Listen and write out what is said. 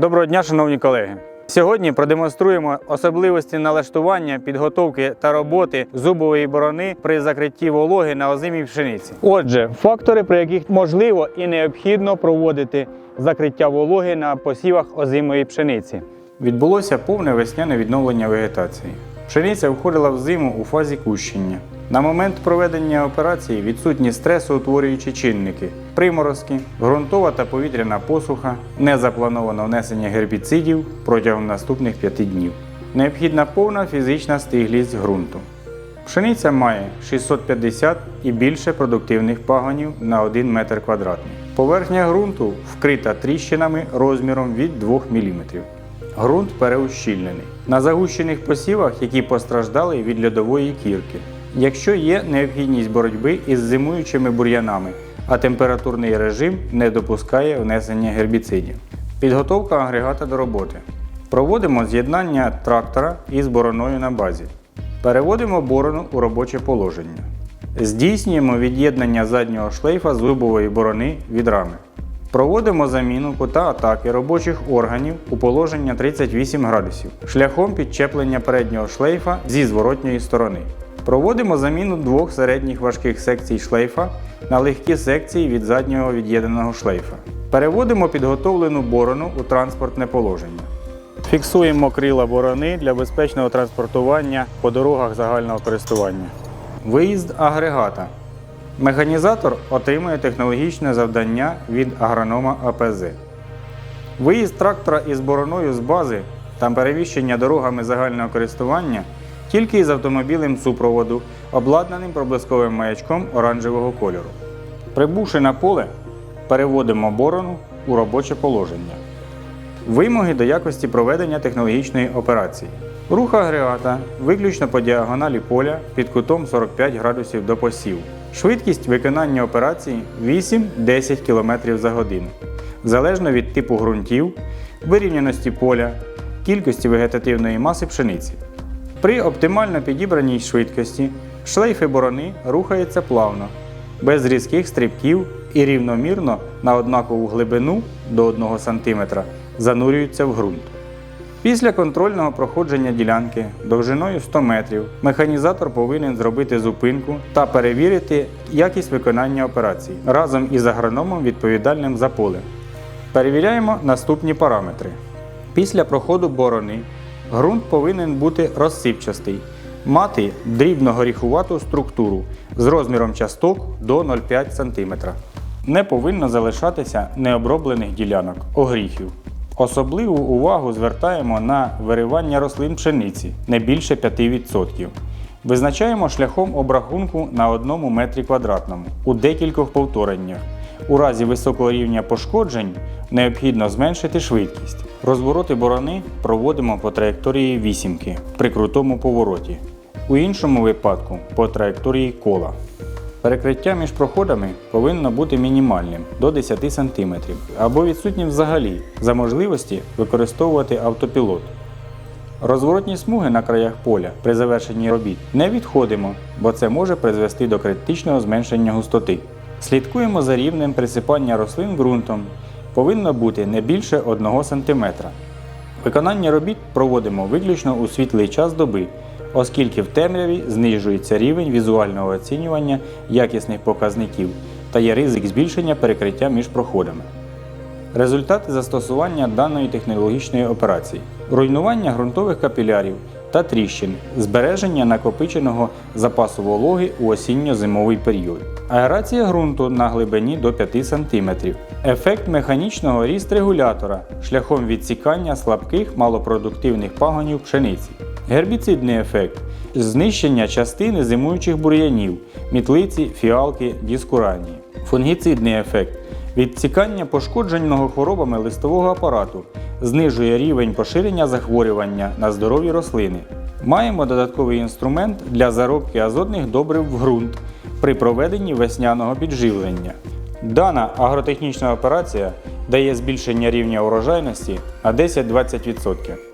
Доброго дня, шановні колеги. Сьогодні продемонструємо особливості налаштування, підготовки та роботи зубової борони при закритті вологи на озимій пшениці. Отже, фактори, при яких можливо і необхідно проводити закриття вологи на посівах озимої пшениці. Відбулося повне весняне відновлення вегетації. Пшениця входила в зиму у фазі кущення. На момент проведення операції відсутні стресоутворюючі чинники, приморозки, ґрунтова та повітряна посуха, не заплановано внесення гербіцидів протягом наступних п'яти днів. Необхідна повна фізична стиглість ґрунту. Пшениця має 650 і більше продуктивних пагонів на 1 метр квадратний. Поверхня ґрунту вкрита тріщинами розміром від 2 мм. Ґрунт переущільнений. На загущених посівах, які постраждали від льодової кірки. Якщо є необхідність боротьби із зимуючими бур'янами, а температурний режим не допускає внесення гербіцидів. Підготовка агрегата до роботи. Проводимо з'єднання трактора із бороною на базі. Переводимо борону у робоче положення. Здійснюємо від'єднання заднього шлейфа зубової борони від рами. Проводимо заміну кута атаки робочих органів у положення 38 градусів шляхом підчеплення переднього шлейфа зі зворотньої сторони. Проводимо заміну двох середніх важких секцій шлейфа на легкі секції від заднього від'єднаного шлейфа. Переводимо підготовлену борону у транспортне положення. Фіксуємо крила борони для безпечного транспортування по дорогах загального користування. Виїзд агрегата. Механізатор отримує технологічне завдання від агронома АПЗ. Виїзд трактора із бороною з бази та перевіщення дорогами загального користування тільки із автомобілем супроводу, обладнаним проблисковим маячком оранжевого кольору. Прибувши на поле, переводимо борону у робоче положення. Вимоги до якості проведення технологічної операції. Рух агрегата виключно по діагоналі поля під кутом 45 градусів до посіву. Швидкість виконання операції 8-10 км за годину, залежно від типу ґрунтів, вирівняності поля, кількості вегетативної маси пшениці. При оптимально підібраній швидкості шлейфи борони рухаються плавно, без різких стрибків і рівномірно на однакову глибину до 1 см занурюються в ґрунт. Після контрольного проходження ділянки довжиною 100 метрів механізатор повинен зробити зупинку та перевірити якість виконання операції разом із агрономом відповідальним за поле. Перевіряємо наступні параметри. Після проходу борони ґрунт повинен бути розсипчастий, мати дрібно-горіхувату структуру з розміром часток до 0,5 см. Не повинно залишатися необроблених ділянок огріхів. Особливу увагу звертаємо на виривання рослин пшениці не більше 5%. Визначаємо шляхом обрахунку на 1 метрі квадратному у декількох повтореннях. У разі високого рівня пошкоджень необхідно зменшити швидкість. Розвороти борони проводимо по траєкторії вісімки при крутому повороті. У іншому випадку по траєкторії кола. Перекриття між проходами повинно бути мінімальним до 10 см або відсутнім взагалі за можливості використовувати автопілот. Розворотні смуги на краях поля при завершенні робіт не відходимо, бо це може призвести до критичного зменшення густоти. Слідкуємо за рівнем присипання рослин ґрунтом. Повинно бути не більше 1 см. Виконання робіт проводимо виключно у світлий час доби, оскільки в темряві знижується рівень візуального оцінювання якісних показників та є ризик збільшення перекриття між проходами. Результати застосування даної технологічної операції: руйнування ґрунтових капілярів та тріщин, збереження накопиченого запасу вологи у осінньо-зимовий період, аерація ґрунту на глибині до 5 см, ефект механічного ріст-регулятора шляхом відсікання слабких малопродуктивних пагонів пшениці, гербіцидний ефект, знищення частини зимуючих бур'янів, мітлиці, фіалки, діскуранії, фунгіцидний ефект. Відсікання пошкодженого хворобами листового апарату знижує рівень поширення захворювання на здорові рослини. Маємо додатковий інструмент для заробки азотних добрив в ґрунт при проведенні весняного підживлення. Дана агротехнічна операція дає збільшення рівня урожайності на 10-20%.